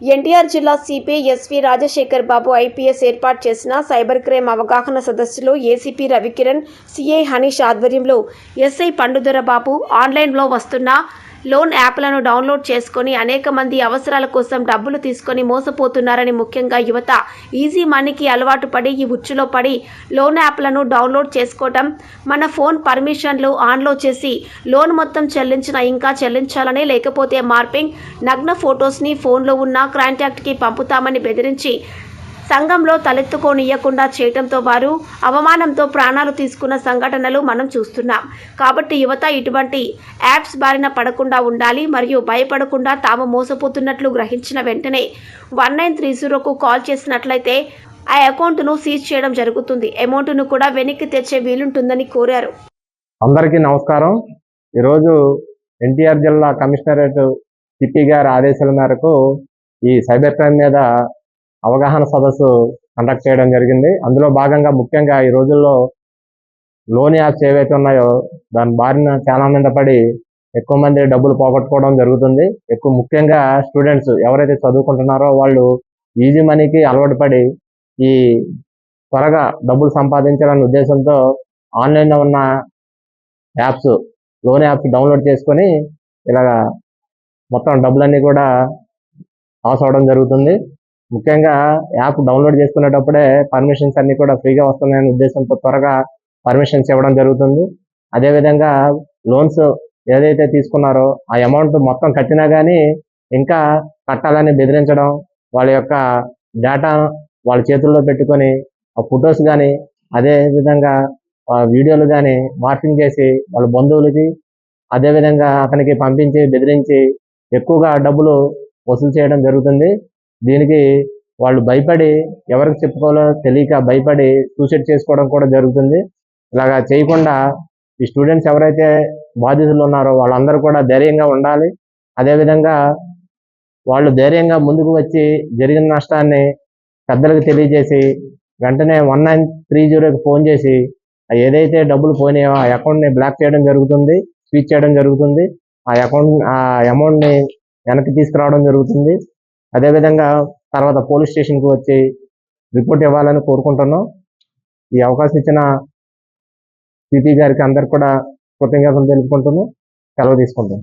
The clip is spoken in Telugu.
ఎన్టీఆర్ జిల్లా CP S V Rajasekhar Babu IPS ఏర్పాటు చేసిన సైబర్ క్రైమ్ అవగాహన సదస్సులో ఏసీపీ రవికిరణ్ సిఐ హనీష్ ఆధ్వర్యంలో ఎస్ఐ పండుదొర బాబు ఆన్లైన్లో వస్తున్న లోన్ యాప్లను డౌన్లోడ్ చేసుకొని అనేక మంది అవసరాల కోసం డబ్బులు తీసుకొని మోసపోతున్నారని ముఖ్యంగా యువత. ఈజీ మనీకి అలవాటు పడి ఈ ఉచ్చులో పడి లోన్ యాప్లను డౌన్లోడ్ చేసుకోవటం మన ఫోన్ పర్మిషన్లు ఆన్లో చేసి లోన్ మొత్తం చెల్లించిన ఇంకా చెల్లించాలని లేకపోతే మార్పింగ్ నగ్న ఫొటోస్ని ఫోన్లో ఉన్న కాంటాక్ట్కి పంపుతామని బెదిరించి సంఘంలో తలెత్తుకోనియకుండా చేయటంతో వారు అవమానంతో ప్రాణాలు తీసుకున్న సంఘటనలు మనం చూస్తున్నాం. కాబట్టి యువత ఇటువంటి యాప్స్ బారిన పడకుండా ఉండాలి మరియు భయపడకుండా తాము మోసపోతున్నట్లు గ్రహించిన వెంటనే వన్ నైన్ త్రీ జీరోకు కాల్ చేసినట్లయితే ఆ అకౌంట్ను సీజ్ చేయడం జరుగుతుంది. అమౌంట్ను కూడా వెనక్కి తెచ్చే వీలుంటుందని కోరారు. అందరికీ నమస్కారం. ఈరోజు ఎన్టీఆర్ జిల్లా కమిషనరేట్ సిపి గారి ఆదేశాల మేరకు ఈ సైబర్ క్రైమ్ మీద అవగాహన సదస్సు కండక్ట్ చేయడం జరిగింది. అందులో భాగంగా ముఖ్యంగా ఈ రోజుల్లో లోన్ యాప్స్ ఏవైతే ఉన్నాయో దాని బారిన చాలా మంది పడి ఎక్కువ మంది డబ్బులు పోగొట్టుకోవడం జరుగుతుంది. ఎక్కువ ముఖ్యంగా స్టూడెంట్స్ ఎవరైతే చదువుకుంటున్నారో వాళ్ళు ఈజీ మనీకి అలవాటు పడి ఈ త్వరగా డబ్బులు సంపాదించాలనే ఉద్దేశంతో ఆన్లైన్లో ఉన్న యాప్స్ లోన్ యాప్స్ డౌన్లోడ్ చేసుకొని ఇలాగా మొత్తం డబ్బులన్నీ కూడా లాస్ అవడం జరుగుతుంది. ముఖ్యంగా యాప్ డౌన్లోడ్ చేసుకునేటప్పుడే పర్మిషన్స్ అన్ని కూడా ఫ్రీగా వస్తున్నాయనే ఉద్దేశంతో త్వరగా పర్మిషన్స్ ఇవ్వడం జరుగుతుంది. అదేవిధంగా లోన్స్ ఏదైతే తీసుకున్నారో ఆ అమౌంట్ మొత్తం కట్టినా కానీ ఇంకా కట్టాలని బెదిరించడం వాళ్ళ యొక్క డేటా వాళ్ళ చేతుల్లో పెట్టుకొని ఆ ఫొటోస్ కానీ అదేవిధంగా ఆ వీడియోలు కానీ మార్పింగ్ చేసి వాళ్ళ బంధువులకి అదేవిధంగా అతనికి పంపించి బెదిరించి ఎక్కువగా డబ్బులు వసూలు చేయడం జరుగుతుంది. దీనికి వాళ్ళు భయపడి ఎవరికి చెప్పుకోవాలో తెలియక భయపడి సూసైడ్ చేసుకోవడం కూడా జరుగుతుంది. ఇలాగా చేయకుండా ఈ స్టూడెంట్స్ ఎవరైతే బాధితులు ఉన్నారో వాళ్ళందరూ కూడా ధైర్యంగా ఉండాలి. అదేవిధంగా వాళ్ళు ధైర్యంగా ముందుకు వచ్చి జరిగిన నష్టాన్ని పెద్దలకు తెలియజేసి వెంటనే వన్ నైన్ త్రీ జీరోకి ఫోన్ చేసి ఏదైతే డబ్బులు పోయినాయో ఆ అకౌంట్ని బ్లాక్ చేయడం జరుగుతుంది స్విచ్ చేయడం జరుగుతుంది. ఆ అకౌంట్ ఆ అమౌంట్ని వెనక్కి తీసుకురావడం జరుగుతుంది. అదేవిధంగా తర్వాత పోలీస్ స్టేషన్కి వచ్చి రిపోర్ట్ ఇవ్వాలని కోరుకుంటున్నాం. ఈ అవకాశం ఇచ్చిన సిపి గారికి అందరు కూడా కృతజ్ఞతలు తెలుపుకుంటున్నాం. సెలవు తీసుకుంటాం